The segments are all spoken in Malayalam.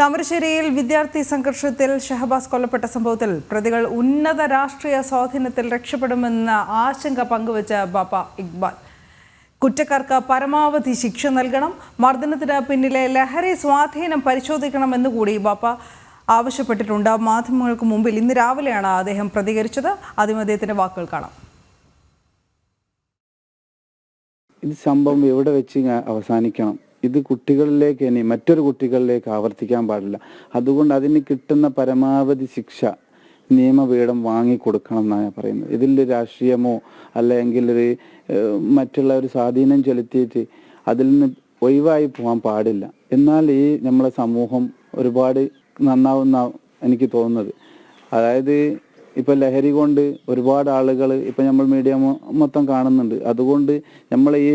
താമരശ്ശേരിയിൽ വിദ്യാർത്ഥി സംഘർഷത്തിൽ ഷഹബാസ് കൊല്ലപ്പെട്ട സംഭവത്തിൽ പ്രതികൾ ഉന്നത രാഷ്ട്രീയ സ്വാധീനത്തിൽ രക്ഷപ്പെടുമെന്ന ആശങ്ക പങ്കുവച്ച ബാപ്പ ഇക്ബാൽ. കുറ്റക്കാർക്ക് പരമാവധി ശിക്ഷ നൽകണം മർദ്ദനത്തിന് പിന്നിലെ ലഹരി സ്വാധീനം പരിശോധിക്കണമെന്നുകൂടി ബാപ്പ ആവശ്യപ്പെട്ടിട്ടുണ്ട്. മാധ്യമങ്ങൾക്ക് മുമ്പിൽ ഇന്ന് രാവിലെയാണ് അദ്ദേഹം പ്രതികരിച്ചത്. ആദ്യം അദ്ദേഹത്തിന്റെ വാക്കുകൾ കാണാം. ഇത് സംഭവം എവിടെ വെച്ച് അവസാനിക്കണം? ഇത് കുട്ടികളിലേക്ക് ഇനി മറ്റൊരു കുട്ടികളിലേക്ക് ആവർത്തിക്കാൻ പാടില്ല. അതുകൊണ്ട് അതിന് കിട്ടുന്ന പരമാവധി ശിക്ഷ നിയമപീഠം വാങ്ങിക്കൊടുക്കണം എന്നാണ് ഞാൻ പറയുന്നത്. ഇതിൽ രാഷ്ട്രീയമോ അല്ലെങ്കിൽ ഒരു മറ്റുള്ള ഒരു സ്വാധീനം ചെലുത്തിയിട്ട് അതിൽ നിന്ന് ഒഴിവായി പോകാൻ പാടില്ല. എന്നാൽ ഈ നമ്മളെ സമൂഹം ഒരുപാട് നന്നാവുന്ന എനിക്ക് തോന്നുന്നത്. അതായത് ഇപ്പൊ ലഹരി കൊണ്ട് ഒരുപാട് ആളുകൾ ഇപ്പൊ നമ്മൾ മീഡിയ മൊത്തം കാണുന്നുണ്ട്. അതുകൊണ്ട് നമ്മൾ ഈ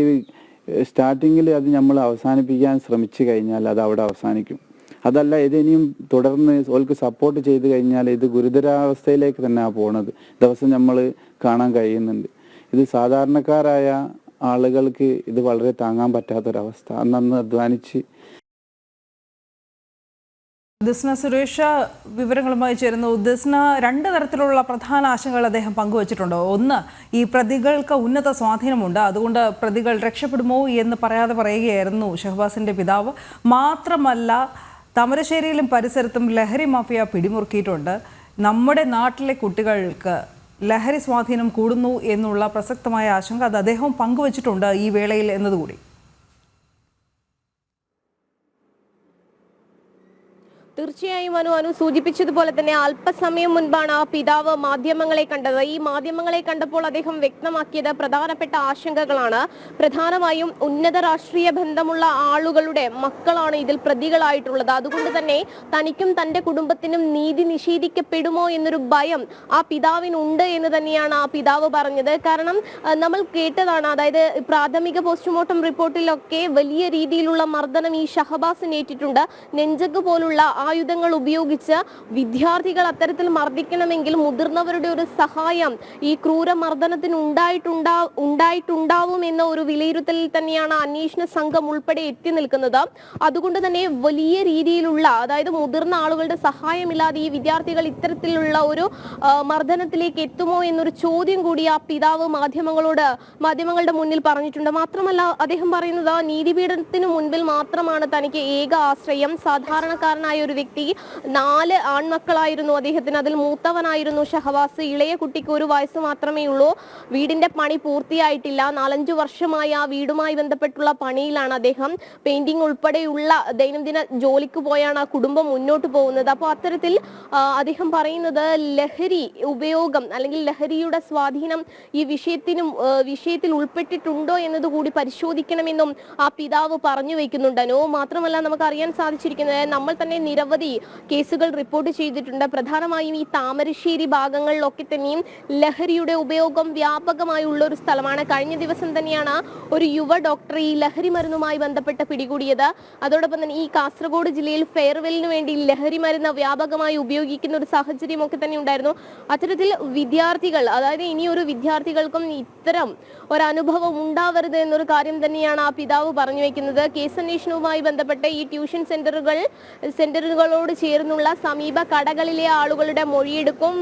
സ്റ്റാർട്ടിങ്ങിൽ അത് നമ്മൾ അവസാനിപ്പിക്കാൻ ശ്രമിച്ചു കഴിഞ്ഞാൽ അത് അവിടെ അവസാനിക്കും. അതല്ല ഇത് ഇനിയും തുടർന്ന് ഓൾക്ക് സപ്പോർട്ട് ചെയ്ത് കഴിഞ്ഞാൽ ഇത് ഗുരുതരാവസ്ഥയിലേക്ക് തന്നെയാണ് പോണത്. ദിവസം നമ്മൾ കാണാൻ കഴിയുന്നുണ്ട്. ഇത് സാധാരണക്കാരായ ആളുകൾക്ക് ഇത് വളരെ താങ്ങാൻ പറ്റാത്തൊരവസ്ഥ. അന്നന്ന് അധ്വാനിച്ച് ദിസ്ന സുരേഷ വിവരങ്ങളുമായി ചേരുന്നു. ദിസ്ന രണ്ട് തരത്തിലുള്ള പ്രധാന ആശങ്കകൾ അദ്ദേഹം പങ്കുവച്ചിട്ടുണ്ട്. ഒന്ന് ഈ പ്രതികൾക്ക് ഉന്നത സ്വാധീനമുണ്ട്. അതുകൊണ്ട് പ്രതികൾ രക്ഷപ്പെടുമോ എന്ന് പറയാതെ പറയുകയായിരുന്നു ഷഹബാസിന്റെ പിതാവ്. മാത്രമല്ല തമരശ്ശേരിയിലും പരിസരത്തും ലഹരി മാഫിയ പിടിമുറുക്കിയിട്ടുണ്ട്. നമ്മുടെ നാട്ടിലെ കുട്ടികൾക്ക് ലഹരി സ്വാധീനം കൂടുന്നു എന്നുള്ള പ്രസക്തമായ ആശങ്ക അത് അദ്ദേഹം പങ്കുവച്ചിട്ടുണ്ട് ഈ വേളയിൽ എന്നതുകൂടി. തീർച്ചയായും അനു അനു സൂചിപ്പിച്ചതുപോലെ തന്നെ അല്പസമയം മുൻപാണ് ആ പിതാവ് മാധ്യമങ്ങളെ കണ്ടത്. ഈ മാധ്യമങ്ങളെ കണ്ടപ്പോൾ അദ്ദേഹം വ്യക്തമാക്കിയത് പ്രധാനപ്പെട്ട ആശങ്കകളാണ്. പ്രധാനമായും ഉന്നത രാഷ്ട്രീയ ബന്ധമുള്ള ആളുകളുടെ മക്കളാണ് ഇതിൽ പ്രതികളായിട്ടുള്ളത്. അതുകൊണ്ട് തന്നെ തനിക്കും തന്റെ കുടുംബത്തിനും നീതി നിഷേധിക്കപ്പെടുമോ എന്നൊരു ഭയം ആ പിതാവിനുണ്ട് എന്ന് തന്നെയാണ് ആ പിതാവ് പറഞ്ഞത്. കാരണം നമ്മൾ കേട്ടതാണ് അതായത് പ്രാഥമിക പോസ്റ്റ്മോർട്ടം റിപ്പോർട്ടിലൊക്കെ വലിയ രീതിയിലുള്ള മർദ്ദനം ഈ ഷഹബാസിനേറ്റിട്ടുണ്ട് നെഞ്ചക് പോലുള്ള ആയുധങ്ങൾ ഉപയോഗിച്ച് വിദ്യാർത്ഥികൾ അത്തരത്തിൽ മർദ്ദിക്കണമെങ്കിൽ മുതിർന്നവരുടെ ഒരു സഹായം ഈ ക്രൂര മർദ്ദനത്തിന് ഉണ്ടായിട്ടുണ്ടാ ഉണ്ടായിട്ടുണ്ടാവും എന്ന ഒരു വിലയിരുത്തലിൽ തന്നെയാണ് അന്വേഷണ സംഘം ഉൾപ്പെടെ എത്തി നിൽക്കുന്നത്. അതുകൊണ്ട് തന്നെ വലിയ രീതിയിലുള്ള അതായത് മുതിർന്ന ആളുകളുടെ സഹായമില്ലാതെ ഈ വിദ്യാർത്ഥികൾ ഇത്തരത്തിലുള്ള ഒരു മർദ്ദനത്തിലേക്ക് എത്തുമോ എന്നൊരു ചോദ്യം കൂടി ആ പിതാവ് മാധ്യമങ്ങളോട് മാധ്യമങ്ങളുടെ മുന്നിൽ പറഞ്ഞിട്ടുണ്ട്. മാത്രമല്ല അദ്ദേഹം പറയുന്നത് നീതിപീഠത്തിന് മുൻപിൽ മാത്രമാണ് തനിക്ക് ഏക ആശ്രയം. സാധാരണക്കാരനായ ഒരു വ്യക്തി നാല് ആൺമക്കളായിരുന്നു അദ്ദേഹത്തിന്. അതിൽ മൂത്തവനായിരുന്നു ഷഹവാസ്. ഇളയ കുട്ടിക്ക് ഒരു വയസ്സ് മാത്രമേ ഉള്ളൂ. വീടിന്റെ പണി പൂർത്തിയായിട്ടില്ല. നാലഞ്ചു വർഷമായി ആ വീടുമായി ബന്ധപ്പെട്ടുള്ള പണിയിലാണ് അദ്ദേഹം. പെയിന്റിംഗ് ഉൾപ്പെടെയുള്ള ദൈനംദിന ജോലിക്ക് പോയാണ് ആ കുടുംബം മുന്നോട്ട് പോകുന്നത്. അപ്പോൾ അത്തരത്തിൽ അദ്ദേഹം പറയുന്നത് ലഹരി ഉപയോഗം അല്ലെങ്കിൽ ലഹരിയുടെ സ്വാധീനം ഈ വിഷയത്തിനും വിഷയത്തിൽ ഉൾപ്പെട്ടിട്ടുണ്ടോ എന്നത് കൂടി പരിശോധിക്കണമെന്നും ആ പിതാവ് പറഞ്ഞു വെക്കുന്നുണ്ടനോ മാത്രമല്ല നമുക്ക് അറിയാൻ സാധിച്ചിരിക്കുന്നത് നമ്മൾ തന്നെ നിരവധി കേസുകൾ റിപ്പോർട്ട് ചെയ്തിട്ടുണ്ട്. പ്രധാനമായും ഈ താമരശ്ശേരി ഭാഗങ്ങളിലൊക്കെ തന്നെയും ലഹരിയുടെ ഉപയോഗം വ്യാപകമായുള്ള ഒരു സ്ഥലമാണ്. കഴിഞ്ഞ ദിവസം തന്നെയാണ് ഒരു യുവ ഡോക്ടർ ഈ ലഹരി മരുന്നുമായി ബന്ധപ്പെട്ട് പിടികൂടിയത്. അതോടൊപ്പം തന്നെ ഈ കാസർഗോഡ് ജില്ലയിൽ ഫെയർവെല്ലിന് വേണ്ടി ലഹരി മരുന്ന് വ്യാപകമായി ഉപയോഗിക്കുന്ന ഒരു സാഹചര്യമൊക്കെ തന്നെ ഉണ്ടായിരുന്നു. അത്തരത്തിൽ വിദ്യാർത്ഥികൾ അതായത് ഇനി ഒരു വിദ്യാർത്ഥികൾക്കും ഇത്തരം ഒരനുഭവം ഉണ്ടാവരുത് എന്നൊരു കാര്യം തന്നെയാണ് ആ പിതാവ് പറഞ്ഞു വെക്കുന്നത്. കേസന്വേഷണവുമായി ബന്ധപ്പെട്ട് ഈ ട്യൂഷൻ സെന്ററുകൾ സെന്ററുകൾ സെന്ററുകളോട് ചേർന്നുള്ള സമീപ കടകളിലെ ആളുകളുടെ മൊഴിയെടുക്കും.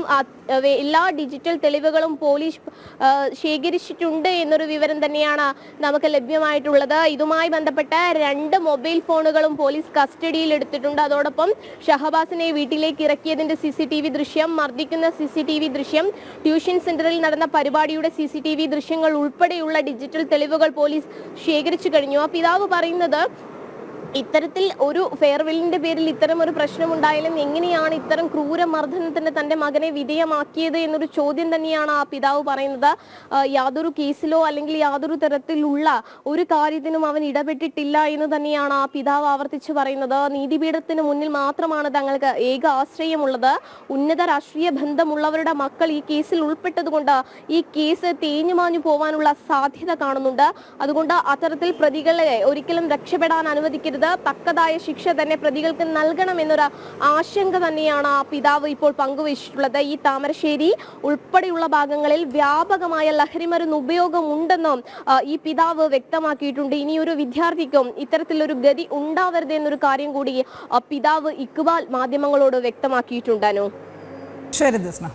എല്ലാ ഡിജിറ്റൽ തെളിവുകളും പോലീസ് ശേഖരിച്ചിട്ടുണ്ട് എന്നൊരു വിവരം തന്നെയാണ് നമുക്ക് ലഭ്യമായിട്ടുള്ളത്. ഇതുമായി ബന്ധപ്പെട്ട രണ്ട് മൊബൈൽ ഫോണുകളും പോലീസ് കസ്റ്റഡിയിൽ എടുത്തിട്ടുണ്ട്. അതോടൊപ്പം ഷഹബാസിനെ വീട്ടിലേക്ക് ഇറക്കിയതിന്റെ സി സി ടി വി ദൃശ്യം മർദ്ദിക്കുന്ന സി സി ടി വി ദൃശ്യം ട്യൂഷൻ സെന്ററിൽ നടന്ന പരിപാടിയുടെ സി സി ടി വി ദൃശ്യങ്ങൾ ഉൾപ്പെടെയുള്ള ഡിജിറ്റൽ തെളിവുകൾ പോലീസ് ശേഖരിച്ചു കഴിഞ്ഞു. ആ പിതാവ് പറയുന്നത് ഇത്തരത്തിൽ ഒരു ഫെയർവെല്ലിന്റെ പേരിൽ ഇത്തരം ഒരു പ്രശ്നമുണ്ടായാലും എങ്ങനെയാണ് ഇത്തരം ക്രൂര മർദ്ദനത്തിന് തന്റെ മകനെ വിധേയമാക്കിയത് എന്നൊരു ചോദ്യം തന്നെയാണ് ആ പിതാവ് പറയുന്നത്. യാതൊരു കേസിലോ അല്ലെങ്കിൽ യാതൊരു തരത്തിലുള്ള ഒരു കാര്യത്തിനും അവൻ ഇടപെട്ടിട്ടില്ല എന്ന് തന്നെയാണ് ആ പിതാവ് ആവർത്തിച്ച് പറയുന്നത്. നീതിപീഠത്തിന് മുന്നിൽ മാത്രമാണ് തങ്ങൾക്ക് ഏക ആശ്രയമുള്ളത്. ഉന്നത രാഷ്ട്രീയ ബന്ധമുള്ളവരുടെ മക്കൾ ഈ കേസിൽ ഉൾപ്പെട്ടതുകൊണ്ട് ഈ കേസ് തേഞ്ഞുമാഞ്ഞു പോവാനുള്ള സാധ്യത കാണുന്നുണ്ട്. അതുകൊണ്ട് അത്തരത്തിൽ പ്രതികളെ ഒരിക്കലും രക്ഷപ്പെടാൻ അനുവദിക്കരുത് അനുവദിക്കരുത് തക്കതായ ശിക്ഷ തന്നെ പ്രതികൾക്ക് നൽകണമെന്നൊരു ആശങ്ക തന്നെയാണ് ആ പിതാവ് ഇപ്പോൾ പങ്കുവച്ചിട്ടുള്ളത്. ഈ താമരശ്ശേരി ഉൾപ്പെടെയുള്ള ഭാഗങ്ങളിൽ വ്യാപകമായ ലഹരിമരുന്ന് ഉപയോഗം ഉണ്ടെന്നും ഈ പിതാവ് വ്യക്തമാക്കിയിട്ടുണ്ട്. ഇനിയൊരു വിദ്യാർത്ഥിക്കും ഇത്തരത്തിലൊരു ഗതി ഉണ്ടാവരുത് എന്നൊരു കാര്യം കൂടി പിതാവ് ഇക്ബാൽ മാധ്യമങ്ങളോട് വ്യക്തമാക്കിയിട്ടുണ്ടനു ശരി ദിസ്ന.